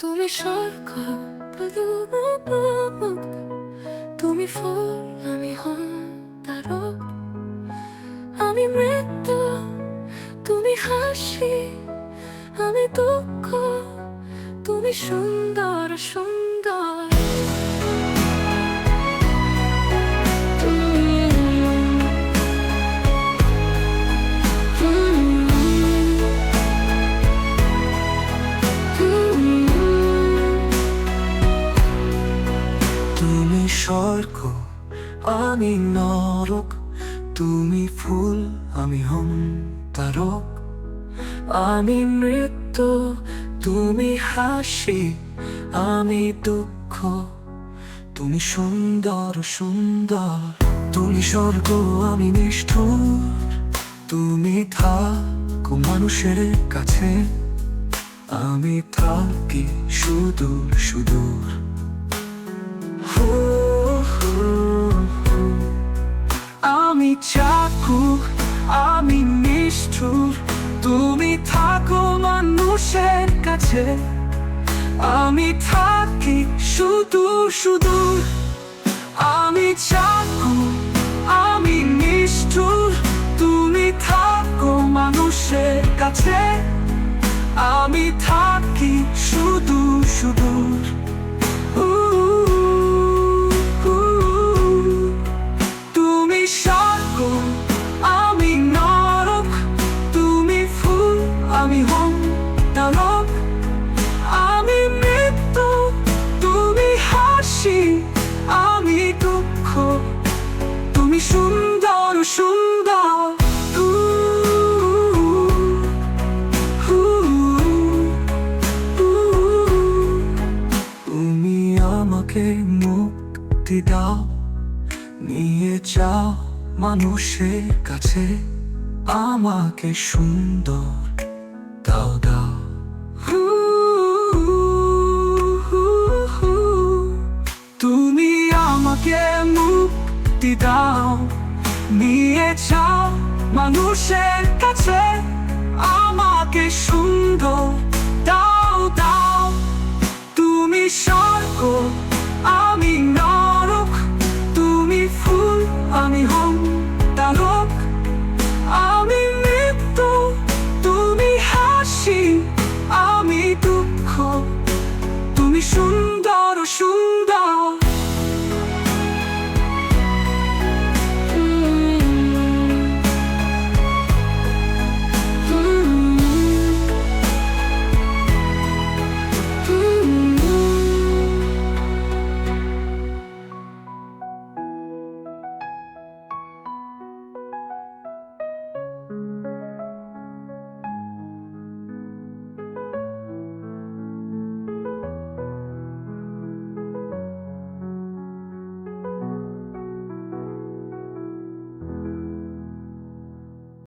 তুমি স্বর্গ তুমি ফুল, আমি হম তারক। আমি মৃত্যু, তুমি হাসি। আমি দুঃখ, তুমি সুন্দর সুন্দর। স্বর্গ আমি নরক, তুমি ফুল, আমি হম তারক। আমি মৃত্যু তুমি হাসি, আমি দুঃখ, তুমি সুন্দর সুন্দর। তুমি স্বর্গ, আমি নিষ্ঠুর, তুমি থাকো মানুষের কাছে। আমি থাকি সুদূর সুদূর। চাকু আমি নিষ্ঠুর। তুমি থাকো মানুষের কাছে। আমি থাকি শুধু শুধু। আমি চাকু আমি হম তারক আমি মৃত্যু, তুমি হাসি, আমি দুঃখ, তুমি সুন্দর সুন্দর তুমি আমাকে মুক্তি দাও, নিয়ে যাও মানুষের কাছে, আমাকে সুন্দর চাও নিয়ে চাও মানুষের কাছে, আমাকে সুন্দর দাও দাও। তুমি স্বর্গ, আমি নরক, তুমি ফুল, আমি হম তারক। আমি মৃত্যু, তুমি হাসি, আমি দুঃখ। তুমি সুন্দর